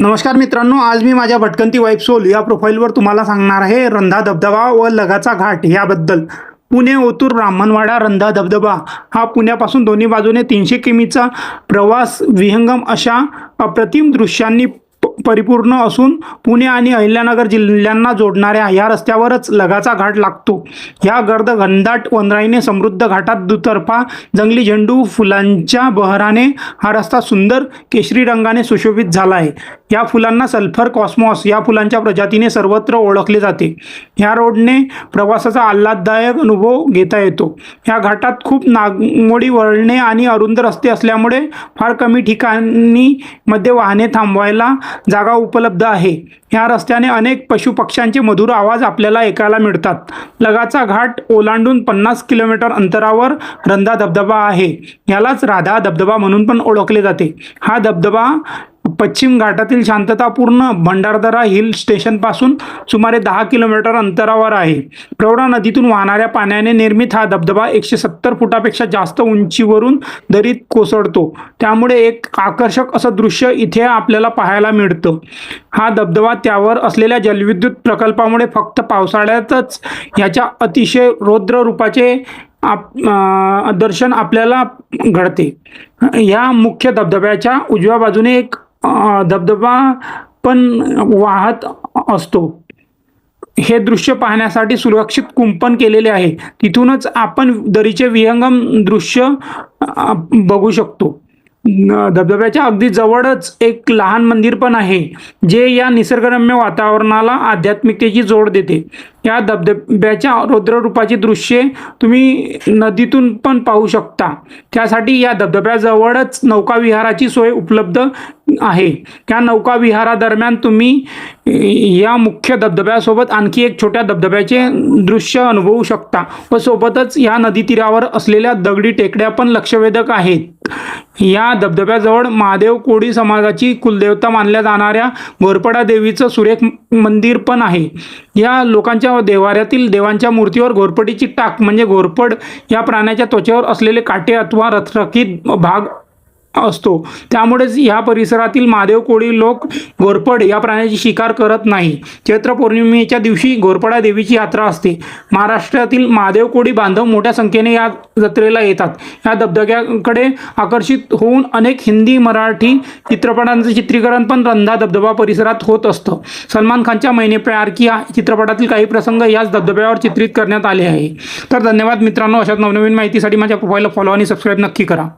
नमस्कार मित्रांनो आज मी माझ्या भटकंती वाईफ सोल या प्रोफाईलवर तुम्हाला सांगणार आहे रंधा धबधबा व लगाचा घाट याबद्दल. पुणे ओतूर ब्राह्मणवाडा रंधा धबधबा हा पुण्यापासून दोन्ही बाजूने तीनशे किमीचा प्रवास विहंगम अशा अप्रतिम दृश्यांनी प- परिपूर्ण असून पुणे आणि अहिल्यानगर जिल्ह्यांना जोडणाऱ्या या रस्त्यावरच लगाचा घाट लागतो. ह्या गर्द घनदाट वनराईने समृद्ध घाटात दुतर्फा जंगली झेंडू फुलांच्या बहराने हा रस्ता सुंदर केशरी रंगाने सुशोभित झाला आहे. या फुलांना सल्फर कॉस्मॉस या फुलांच्या प्रजातीने सर्वत्र ओळखले जाते. ह्या रोडने प्रवासाचा आल्हाददायक अनुभव घेता येतो. या घाटात खूप नागमोडी वळणे आणि अरुंद रस्ते असल्यामुळे फार कमी ठिकाणी मध्ये वाहने थांबवायला जागा उपलब्ध आहे. या रस्त्याने अनेक पशुपक्ष्यांचे मधुर आवाज आपल्याला ऐकायला मिळतात. लगाचा घाट ओलांडून पन्नास किलोमीटर अंतरावर रंधा धबधबा आहे. यालाच राधा धबधबा म्हणून पण ओळखले जाते. हा धबधबा पश्चिम घाटातील शांततापूर्ण भंडारदरा हिल स्टेशनपासून सुमारे दहा किलोमीटर अंतरावर आहे. प्रवरा नदीतून वाहणाऱ्या पाण्याने निर्मित हा धबधबा एकशे सत्तर फुटापेक्षा जास्त उंचीवरून दरीत कोसळतो. त्यामुळे एक आकर्षक असं दृश्य इथे आपल्याला पाहायला मिळतं. हा धबधबा त्यावर असलेल्या जलविद्युत प्रकल्पामुळे फक्त पावसाळ्यातच याच्या अतिशय रौद्र रूपाचे आप दर्शन आपल्याला घडते. या मुख्य धबधब्याच्या उजव्या बाजूने एक धबधबा पण वाहत असतो. हे दृश्य पाहण्यासाठी सुरक्षित कुंपण केलेले आहे. तिथूनच आपण दरीचे विहंगम दृश्य बघू शकतो. धबधब्याच्या अगदी जवळच एक लहान मंदिर पण आहे जे या निसर्गरम्य वातावरणाला आध्यात्मिकतेची जोड देते. या धबधब्याच्या रौद्ररूपाची दृश्ये तुम्ही नदीतून पण पाहू शकता. त्यासाठी या धबधब्याजवळच नौकाविहाराची सोय उपलब्ध आहे. त्या नौकाविहारादरम्यान तुम्ही या मुख्य धबधब्यासोबत आणखी एक छोट्या धबधब्याचे दृश्य अनुभवू शकता. व सोबतच या नदी तीरावर असलेल्या दगडी टेकड्या पण लक्षवेधक आहेत. या धबधब्याजवळ महादेव कोळी समाजाची कुलदेवता मानल्या जाणाऱ्या घोरपडा देवीचं सुरेख मंदिर पण आहे. या लोकांच्या देवाऱ्यातील देवांच्या मूर्तीवर घोरपडीची टाक म्हणजे घोरपड या प्राण्याच्या त्वचेवर असलेले काटे अथवा रथरखीत भाग असतो. त्यामुळेच या परिसरातील महादेव कोळी लोक घोरपड या प्राण्याची शिकार करत नाही. चैत्र पौर्णिमेच्या दिवशी घोरपडा देवीची यात्रा असते. महाराष्ट्रातील महादेव कोळी बांधव मोठ्या संख्येने या जत्रेला येतात. या धबधब्याकडे आकर्षित होऊन अनेक हिंदी मराठी चित्रपटांचं चित्रीकरण पण रंधा धबधबा परिसरात होत असतं. सलमान खानच्या महिने प्यार किया चित्रपटातील काही प्रसंग याच धबधब्यावर चित्रित करण्यात आले आहे. तर धन्यवाद मित्रांनो अशाच नवनवीन माहितीसाठी माझ्या प्रोफाईलला फॉलो आणि सबस्क्राईब नक्की करा.